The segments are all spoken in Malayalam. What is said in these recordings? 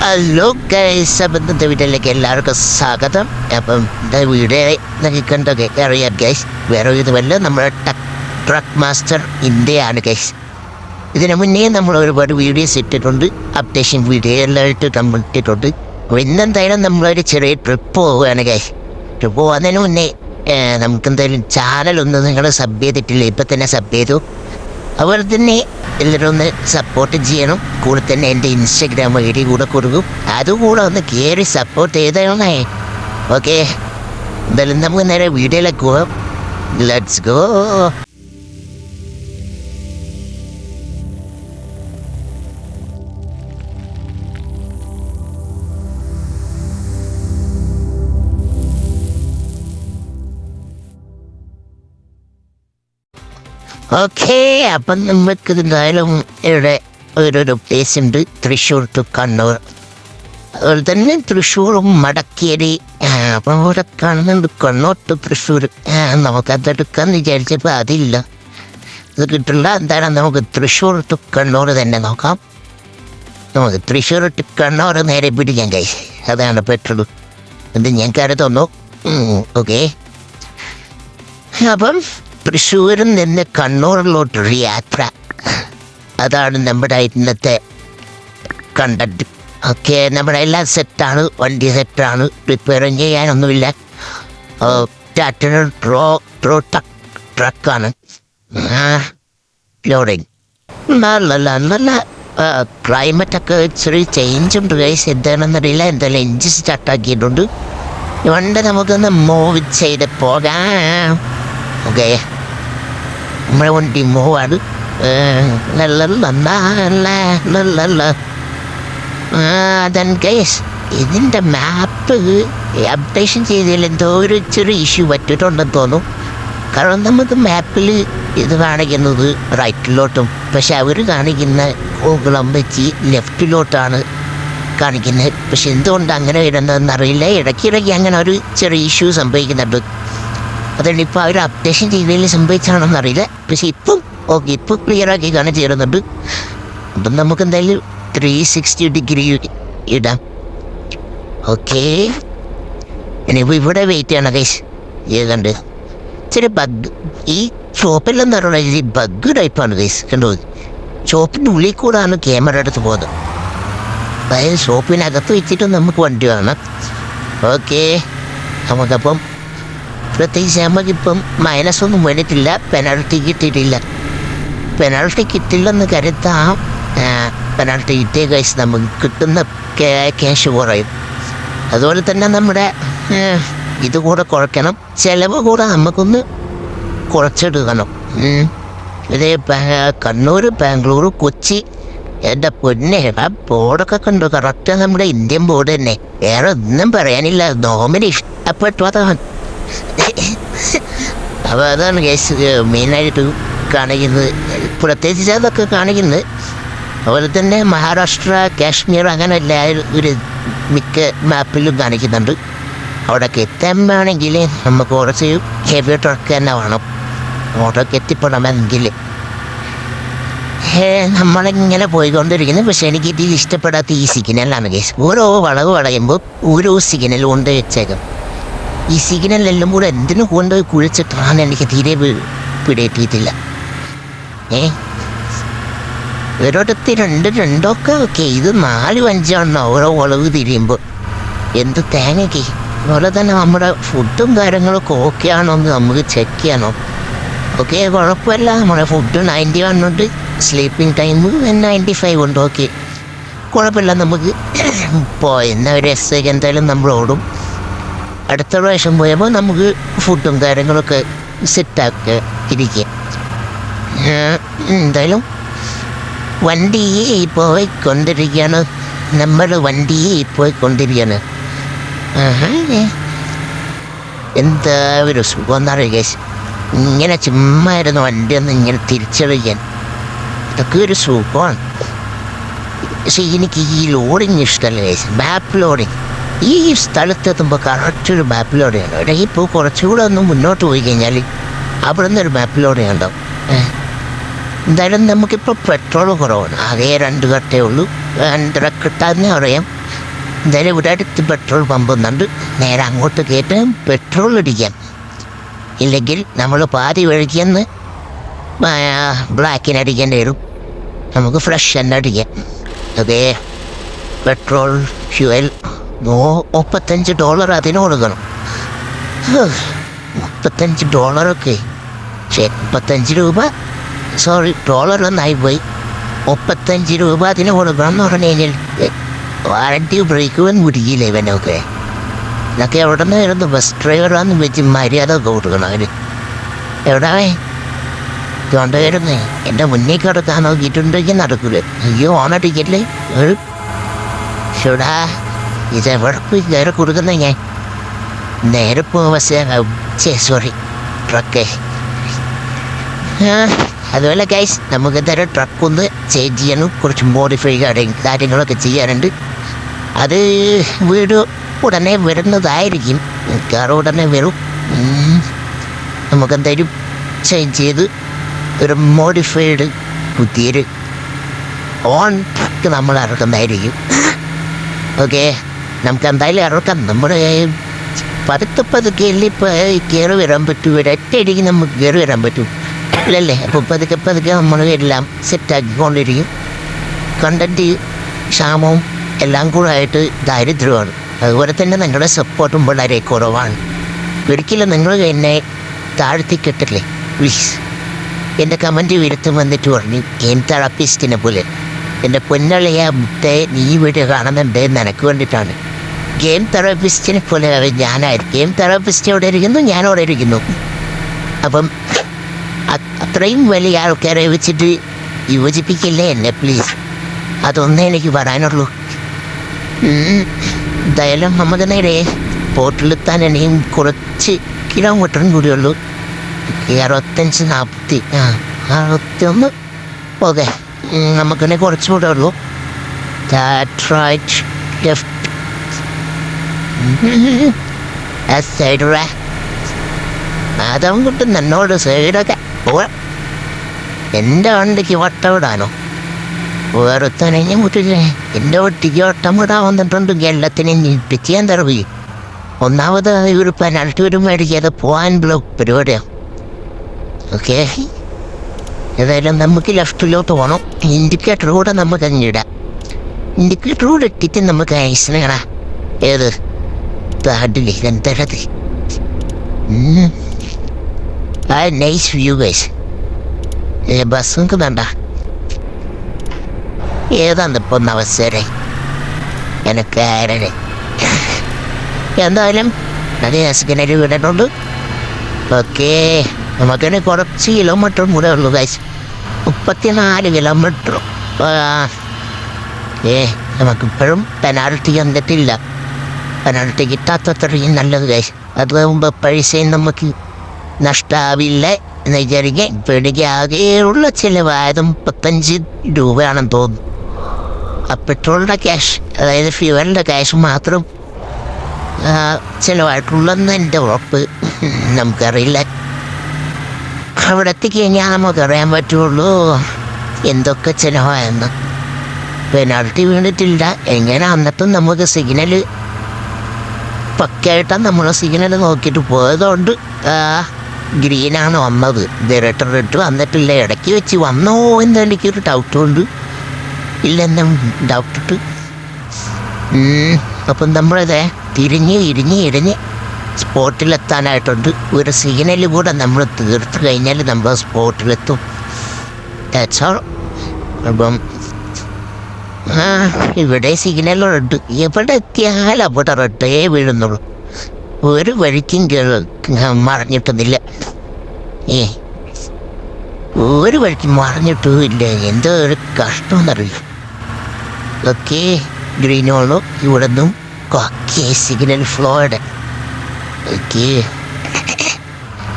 ഹലോ ഗൈസ് അപ്പം ഇന്നത്തെ വീട്ടിലേക്ക് എല്ലാവർക്കും സ്വാഗതം അപ്പം ഇന്നത്തെ വീഡിയോ നിങ്ങൾക്ക് കണ്ടൊക്കെ അറിയാം ഗൈസ് വേറെ ഇതുമല്ല നമ്മുടെ ടക് ട്രക്ക് മാസ്റ്റർ ഇന്ത്യയാണ് ഗൈസ് ഇതിനു മുന്നേ നമ്മൾ ഒരുപാട് വീഡിയോസ് ഇട്ടിട്ടുണ്ട് അപ്ഡേഷൻ വീഡിയോ എല്ലാം ഇട്ട് നമ്മൾ ഇട്ടിട്ടുണ്ട് അപ്പോൾ ഇന്നെന്തായാലും നമ്മളൊരു ചെറിയ ട്രിപ്പ് പോവുകയാണ് ഗൈസ് ട്രിപ്പ് പോകുന്നതിന് മുന്നേ നമുക്കെന്തായാലും ചാനലൊന്നും നിങ്ങൾ സബ് ചെയ്തിട്ടില്ല ഇപ്പം തന്നെ സബ് ചെയ്തു അതുപോലെ തന്നെ എല്ലാവരും ഒന്ന് സപ്പോർട്ട് ചെയ്യണം. കൂടെ തന്നെ എന്റെ ഇൻസ്റ്റഗ്രാം ഐ ഡി കൂടെ കൊടുക്കും. അതുകൂടെ ഒന്ന് കയറി സപ്പോർട്ട് ചെയ്തേ ഓക്കെ എന്തായാലും നമുക്ക് നേരെ വീഡിയോയിലേക്ക് പോവാം. ലെറ്റ്സ് ഗോ ഓക്കെ അപ്പം നമുക്ക് എന്തായാലും ഇവിടെ ഒരു പ്ലേസ് ഉണ്ട്. തൃശ്ശൂർ ടു കണ്ണൂർ. അതുപോലെ തന്നെ തൃശ്ശൂറും മടക്കേരി. അപ്പം ഇവിടെ കാണുന്നുണ്ട്. കണ്ണൂർ ടു തൃശ്ശൂർ. നമുക്കതെടുക്കാമെന്ന് വിചാരിച്ചപ്പോൾ അതില്ല. ഇത് കിട്ടില്ല. എന്താണ് നമുക്ക് തൃശ്ശൂർ ടു കണ്ണൂർ തന്നെ നോക്കാം. നമുക്ക് തൃശ്ശൂർ ടു കണ്ണൂർ നേരെ പിടിക്കാൻ കൈ അതാണ് പെട്ടത് ഇത് ഞാൻ കരുതുന്നു. ഓക്കെ അപ്പം തൃശ്ശൂരിൽ നിന്ന് കണ്ണൂരിലോട്ടൊരു യാത്ര. അതാണ് നമ്മുടെ ഇന്നത്തെ കണ്ടന്റ് ഓക്കെ നമ്മുടെ എല്ലാം സെറ്റാണ് വണ്ടി സെറ്റാണ് റിപ്പയറും ചെയ്യാനൊന്നുമില്ല. ടാറ്റ ട്രോ ട്രോ ടക്ക് ട്രക്കാണ് ലോഡിങ് നല്ല നല്ല ക്ലൈമറ്റൊക്കെ ഇച്ചിരി ചേഞ്ച് ഉണ്ട് ഗൈസ് എന്താണെന്നറിയില്ല. എന്തായാലും എഞ്ചിൻ സ്റ്റാർട്ടാക്കിയിട്ടുണ്ട് വണ്ടി നമുക്കൊന്ന് മൂവ് ചെയ്ത് പോകാം. ഓക്കെ. നമ്മുടെ വണ്ടി മൂവാണ് ഇതിന്റെ മാപ്പ് അപ്ഡേഷൻ ചെയ്തതിൽ എന്തോ ഒരു ചെറിയ ഇഷ്യൂ പറ്റിയിട്ടുണ്ടെന്ന് തോന്നും കാരണം നമുക്ക് മാപ്പിൽ ഇത് കാണിക്കുന്നത് റൈറ്റിലോട്ടും പക്ഷെ അവർ കാണിക്കുന്ന ഗൂഗിളം വെച്ച് ലെഫ്റ്റിലോട്ടാണ് കാണിക്കുന്നത്. പക്ഷെ എന്തുകൊണ്ട് അങ്ങനെ വരുന്നതെന്ന് അറിയില്ല. ഇടയ്ക്കിടയ്ക്ക് അങ്ങനെ ഒരു ചെറിയ ഇഷ്യൂ സംഭവിക്കുന്നുണ്ട്. അതുകൊണ്ട് ഇപ്പോൾ അവർ അപ്ഡേഷൻ ചെയ്തതിൽ സംഭവിച്ചാണെന്ന് അറിയില്ല. പക്ഷേ ഇപ്പം ഓക്കെ ഇപ്പം ക്ലിയർ ആക്കി കാണാൻ തരുന്നുണ്ട് അപ്പം നമുക്ക് എന്തായാലും ത്രീ സിക്സ്റ്റി ഡിഗ്രി ഇടാം. ഓക്കെ ഇനിയിപ്പോൾ ഇവിടെ വെയിറ്റ് ചെയ്യണം കൈസ് ഏതാണ്ട് ഇച്ചിരി ബഗ് ഈ ഷോപ്പിലെന്ന് പറഞ്ഞാൽ ഈ ബഗ് ടൈപ്പാണ് കൈസ് കണ്ടോ? ഷോപ്പിന്റെ ഉള്ളിൽ കൂടാണ് ക്യാമറ എടുത്ത് പോകുന്നത് അതായത് ഷോപ്പിനകത്ത് വെച്ചിട്ട് നമുക്ക് വണ്ടി വേണം. ഓക്കെ നമുക്കപ്പം പ്രത്യേകിച്ച് നമുക്കിപ്പം മൈനസ് ഒന്നും വേണ്ടിയിട്ടില്ല പെനാൾട്ടി കിട്ടിയിട്ടില്ല. പെനാൾട്ടി കിട്ടില്ലെന്ന് കരുതാം പെനാൾട്ടി കിട്ടിയ കേസ് നമുക്ക് കിട്ടുന്ന ക്യാഷ് കുറയും. അതുപോലെ തന്നെ നമ്മുടെ ഇത് കൂടെ കുറയ്ക്കണം. ചിലവ് കൂടെ നമുക്കൊന്ന് കുറച്ചെടുക്കണം. ഇത് കണ്ണൂർ ബാംഗ്ലൂർ കൊച്ചി എന്റെ പൊന്നെ ആ ബോർഡൊക്കെ കണ്ടു. കറക്റ്റ് നമ്മുടെ ഇന്ത്യൻ ബോർഡ് തന്നെ. വേറെ ഒന്നും പറയാനില്ല. നോമിനി ഇഷ്ടപ്പെട്ടു അതാണ് അപ്പോൾ അതാണ് കേസ് മെയിനായിട്ട് കാണിക്കുന്നത്. പ്രത്യേകിച്ച് അതൊക്കെ കാണിക്കുന്നത് അതുപോലെ തന്നെ മഹാരാഷ്ട്ര കാശ്മീർ അങ്ങനെ എല്ലാ ഒരു മിക്ക മാപ്പിലും കാണിക്കുന്നുണ്ട്. അവിടെയൊക്കെ എത്താൻ വേണമെങ്കിൽ നമുക്ക് കുറച്ച് ഹെവി ട്രക്ക് തന്നെ വേണം. അവിടെയൊക്കെ എത്തിപ്പെടണമെങ്കിൽ. നമ്മളിങ്ങനെ പോയിക്കൊണ്ടിരിക്കുന്നു. പക്ഷെ എനിക്ക് ഇത് ഇഷ്ടപ്പെടാത്ത ഈ സിഗ്നലാണ് കേസ് ഓരോ വളവ് വളയുമ്പോൾ ഓരോ സിഗ്നൽ കൊണ്ട് വെച്ചേക്കും. ഈ സിഗ്നലെല്ലാം കൂടെ എന്തിനു കൊണ്ട് കുഴിച്ചിട്ടാണ് എനിക്ക് തീരെ പിടിയിട്ടിയിട്ടില്ല ഏ? ഒരിടത്ത് രണ്ട് രണ്ടൊക്കെ ഓക്കെ ഇത് നാലും അഞ്ചാണ് ഓരോ ഒളവ് തിരിയുമ്പോൾ എന്ത് തേങ്ങയ്ക്ക് അതുപോലെ തന്നെ നമ്മുടെ ഫുഡും കാര്യങ്ങളൊക്കെ ഓക്കെ ആണോന്ന് നമുക്ക് ചെക്ക് ചെയ്യണം. ഓക്കെ കുഴപ്പമില്ല. നമ്മുടെ ഫുഡ് നയന്റി വൺ ഉണ്ട്. സ്ലീപ്പിംഗ് ടൈം നയന്റി ഫൈവ് ഉണ്ട്. ഓക്കെ കുഴപ്പമില്ല നമുക്ക്. പോയെന്ന ഒരു എസ് എന്തായാലും നമ്മൾ ഓടും അടുത്ത പ്രാവശ്യം പോയപ്പോൾ നമുക്ക് ഫുഡും കാര്യങ്ങളൊക്കെ സെറ്റാക്കി ഇരിക്കുക. എന്തായാലും വണ്ടി പോയിക്കൊണ്ടിരിക്കുകയാണ്. നമ്മൾ വണ്ടി പോയിക്കൊണ്ടിരിക്കുകയാണ്. എന്താ ഒരു സുഖം എന്നറിയുക ഇങ്ങനെ ചുമ്മായിരുന്നു വണ്ടി ഒന്ന് ഇങ്ങനെ തിരിച്ചറിയാൻ. ഇതൊക്കെ ഒരു സുഖമാണ്. പക്ഷേ എനിക്ക് ഈ ലോഡിങ് ഇഷ്ടമല്ല ബാപ്പ് ലോഡിങ് ഈ സ്ഥലത്തെത്തുമ്പോൾ കറക്റ്റ് ഒരു ഉണ്ടോ? ഇവിടെ ഇപ്പോൾ കുറച്ചുകൂടെ ഒന്ന് മുന്നോട്ട് പോയി കഴിഞ്ഞാൽ അവിടെ നിന്നൊരു മാപ്പിലൂടെ ഏഹ്. എന്തായാലും നമുക്കിപ്പോൾ പെട്രോൾ കുറവാണ്. അതേ രണ്ട് കട്ടേ ഉള്ളൂ. രണ്ടര കിട്ടാന്നേ അറിയാം എന്തായാലും ഇവിടെ അടുത്ത് പെട്രോൾ പമ്പ് ഒന്നുണ്ട്. നേരെ അങ്ങോട്ട് കയറ്റാൻ പെട്രോൾ അടിക്കാം. ഇല്ലെങ്കിൽ നമ്മൾ പാതി വഴിക്കെന്ന് ബ്ലാക്കിന് അടിക്കേണ്ടി വരും. നമുക്ക് ഫ്രഷ് തന്നെ അടിക്കാം. അതേ പെട്രോൾ ഫ്യൂവൽ മുപ്പത്തഞ്ച് ഡോളർ അതിന് കൊടുക്കണം. മുപ്പത്തഞ്ച് ഡോളറൊക്കെ. മുപ്പത്തഞ്ച് രൂപ? സോറി ഡോളർ ഒന്നായി പോയി. മുപ്പത്തഞ്ച് രൂപ അതിന് കൊടുക്കണം എന്ന് പറഞ്ഞു കഴിഞ്ഞാൽ വാറണ്ടി ബ്രേക്കുവൻ മുടിയില്ല ഇവനൊക്കെ? ഇതൊക്കെ എവിടെ നിന്ന് വരുന്നു? ബസ് ഡ്രൈവറാന്ന് വെച്ച് മര്യാദ ഒക്കെ കൊടുക്കണം അവന്. എവിടെ കൊണ്ടുവരുന്നേ വരുന്നേ? എന്റെ മുന്നിൽ കിടക്കാൻ നോക്കിയിട്ടുണ്ടെങ്കിൽ നടക്കില്ല അയ്യോ ഓണടിക്കല്ലേ ഷുടാ ഇതെവിടെ പോയി നേരെ കൊടുക്കുന്ന ഞാൻ. നേരെ പോവാ സോറി ട്രക്കേ അതുപോലെ ഗൈസ് നമുക്ക് എന്തായാലും ട്രക്ക് ഒന്ന് ചേഞ്ച് ചെയ്യാനും കുറച്ച് മോഡിഫൈ കാര്യങ്ങളൊക്കെ ചെയ്യാനുണ്ട്. അത് വീട് ഉടനെ വരുന്നതായിരിക്കും. മിക്കവാറും ഉടനെ വരും. നമുക്കെന്തായാലും ചേഞ്ച് ചെയ്ത് ഒരു മോഡിഫൈഡ് പുതിയൊരു ഓൺ ട്രക്ക് നമ്മൾ ഇറക്കുന്നതായിരിക്കും. ഓക്കെ നമുക്ക് എന്തായാലും ഇറക്കാം. നമ്മുടെ പതുക്കെ പതുക്കെ അല്ലേ ഇപ്പോൾ കയറി വരാൻ പറ്റൂ. ഒരൊറ്റയടിക്ക് നമുക്ക് കയറി വരാൻ പറ്റും. അല്ലല്ലേ അപ്പോൾ പതുക്കെ പതുക്കെ നമ്മൾ എല്ലാം സെറ്റാക്കിക്കൊണ്ടിരിക്കും കണ്ടന്റ് ക്ഷാമവും എല്ലാം കൂടെ ആയിട്ട് ദാരിദ്ര്യമാണ്. അതുപോലെ തന്നെ നിങ്ങളുടെ സപ്പോർട്ടും വളരെ കുറവാണ്. ഒരിക്കലും നിങ്ങൾ എന്നെ താഴ്ത്തിക്കെട്ടില്ലേ? പ്ലീസ് എന്റെ കമന്റ് വിരുത്തം വന്നിട്ട് പറഞ്ഞു എൻ തെറാപ്പിസ്റ്റിനെ പോലെ. എന്റെ പൊന്നളിയ മുത്തെ നീ വീട് കാണുന്നുണ്ട് നിനക്ക് വേണ്ടിയിട്ടാണ്. ഗെയിം തെറാപ്പിസ്റ്റിനെ പോലെ ഞാനായിരിക്കും ഗെയിം തെറാപ്പിസ്റ്റ് എവിടെ ഇരിക്കുന്നു? ഞാൻ അവിടെ ഇരിക്കുന്നു. അപ്പം അത്രയും വലിയ ആൾക്കാരെ വെച്ചിട്ട് യോജിപ്പിക്കില്ലേ എന്നെ പ്ലീസ് അതൊന്നേ എനിക്ക് പറയാനുള്ളൂ. എന്തായാലും നമുക്ക് നേരെ പോർട്ടിലെത്താൻ ഇനിയും കുറച്ച് കിലോമീറ്ററും കൂടിയുള്ളൂ അറുപത്തഞ്ച് നാൽപ്പത്തി ആ അറുപത്തി ഒന്ന് ഓക്കെ. നമുക്കിനെ കുറച്ചുകൂടെ ഉള്ളൂ. റൈറ്റ് ലെഫ്റ്റ് സൈഡ് കിട്ടും എന്നോട് സൈഡൊക്കെ പോവാ. എന്റെ വണ്ടിക്ക് വട്ടം ഇടാനോ? വേറൊത്തനെ മുറ്റില്ലേ എന്റെ വട്ടിക്ക് വട്ടം ഇടാൻ വന്നിട്ടുണ്ട് എല്ലാത്തിനെ ഞെട്ടിക്കാൻ തറവി ഒന്നാമത് ഒരു പെനാൽറ്റി ഒരു മേടിക്കാതെ പോകാനുള്ള പരിപാടിയാണ് ഓക്കെ ഏതായാലും നമുക്ക് ലെഫ്റ്റിലോട്ട് പോകണം ഇൻഡിക്കേറ്റർ കൂടെ നമുക്ക് അങ്ങിടാം ഇൻഡിക്കേറ്റർ കൂടെ ഇട്ടിട്ട് നമുക്ക് ഐസിന് ഏത്? താണ്ടില്ലേ എന്തരത് ആ നൈസ് വ്യൂ ഗൈസ് ബസ് നിൽക്കുന്നുണ്ട ഏതാണ് ഇപ്പൊ അവസരം. എനിക്ക് ആരനെ. എന്തായാലും നല്ല എസ്കിനൊരു വിടട്ടുണ്ട് ഓക്കേ നമുക്കിനി കുറച്ച് കിലോമീറ്റർ കൂടെ ഉള്ളൂ ഗൈസ് മുപ്പത്തിനാല് കിലോമീറ്റർ ഏ നമുക്കിപ്പോഴും പെനാൽറ്റി വന്നിട്ടില്ല പെനാൽറ്റി കിട്ടാത്തത്രയും നല്ലത് ഗൈസ് അതാകുമ്പോൾ പൈസയും നമുക്ക് നഷ്ടാവില്ല എന്ന് വിചാരിക്കുക. എനിക്ക് ആകെയുള്ള ചിലവായത് മുപ്പത്തഞ്ച് രൂപയാണെന്ന് തോന്നുന്നു. ആ പെട്രോളിന്റെ ക്യാഷ് അതായത് ഫ്യൂവലിന്റെ ക്യാഷ് മാത്രം ചിലവായിട്ടുള്ളതെന്ന് എന്റെ ഉറപ്പ്. നമുക്കറിയില്ല. അവിടെ എത്തിക്കഴിഞ്ഞാൽ നമുക്കറിയാൻ പറ്റുള്ളൂ? എന്തൊക്കെ ചിലവായെന്ന് പെനാൾട്ടി വീണിട്ടില്ല. എങ്ങനെ അന്നത്തും നമുക്ക് സിഗ്നൽ പക്കയായിട്ടാണ് നമ്മൾ സിഗ്നൽ നോക്കിയിട്ട് പോയതുകൊണ്ട് ഗ്രീനാണ് വന്നത്. ഡയറക്ടർ ഇട്ട് വന്നിട്ടില്ല. ഇടയ്ക്ക് വെച്ച് വന്നോ എന്ന് എനിക്കൊരു ഡൗട്ടുണ്ട് ഇല്ലെന്നും ഡൗട്ടിട്ട് അപ്പം നമ്മളതേ തിരിഞ്ഞ് ഇരിഞ്ഞ് ഇരിഞ്ഞ് സ്പോട്ടിലെത്താനായിട്ടുണ്ട്. ഒരു സിഗ്നൽ കൂടെ നമ്മൾ തീർത്ത് കഴിഞ്ഞാൽ നമ്മൾ സ്പോട്ടിലെത്തും. ദാറ്റ്സ് ഓൾ അപ്പം ഇവിടെ സിഗ്നലുണ്ട് എവിടെ എത്തിയാൽ അവിടെ റെഡേ വീഴുന്നുള്ളൂ. ഒരു വഴിക്കും മറിഞ്ഞിട്ടൊന്നുമില്ല. ഏ ഒരു വഴിക്കും മറിഞ്ഞിട്ടും ഇല്ല എന്തോ ഒരു കഷ്ടമെന്നറിയും? ഓക്കെ ഗ്രീനോളോ ഇവിടെ നിന്നും സിഗ്നൽ ഫ്ലോയുടെ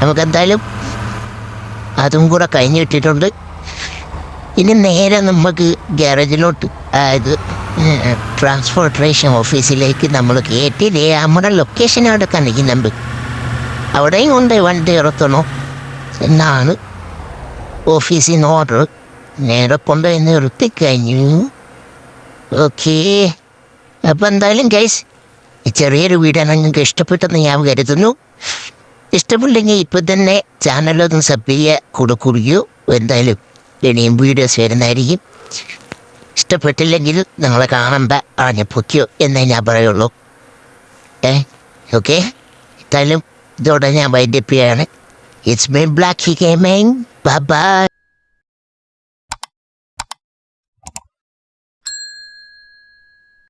നമുക്കെന്തായാലും അതും കൂടെ കഴിഞ്ഞ് കിട്ടിയിട്ടുണ്ട്. ഇനി നേരെ നമുക്ക് ഗ്യാരേജിലോട്ട് അതായത് ട്രാൻസ്പോർട്ടേഷൻ ഓഫീസിലേക്ക് നമ്മൾ കയറ്റിയില്ലേ നമ്മുടെ ലൊക്കേഷൻ അവിടെ കാണിക്കുന്നുണ്ട് അവിടെയും കൊണ്ട് വണ്ടി ഇറത്തണോ എന്നാണ് ഓഫീസിൽ നിന്ന് ഓർഡർ നേരെ കൊണ്ടുവന്ന് നിർത്തിക്കഴിഞ്ഞു ഓക്കേ അപ്പം എന്തായാലും ഈ ചെറിയൊരു വീടാണ് നിങ്ങൾക്ക് ഇഷ്ടപ്പെട്ടെന്ന് ഞാൻ കരുതുന്നു. ഇഷ്ടമുണ്ടെങ്കിൽ ഇപ്പം തന്നെ ചാനലൊന്ന് സബ് ചെയ്യുക കൂടെ കുടിക്കൂ. എന്തായാലും ഇനിയും വീഡിയോസ് വരുന്നതായിരിക്കും. ഇഷ്ടപ്പെട്ടില്ലെങ്കിൽ നിങ്ങളെ കാണണ്ട ആഞ്ഞ പൊക്കിയോ എന്നേ ഞാൻ പറയുള്ളൂ. ഏ ഓക്കെ എന്തായാലും ഇതോടെ ഞാൻ wind up it's me black hi K gaming bye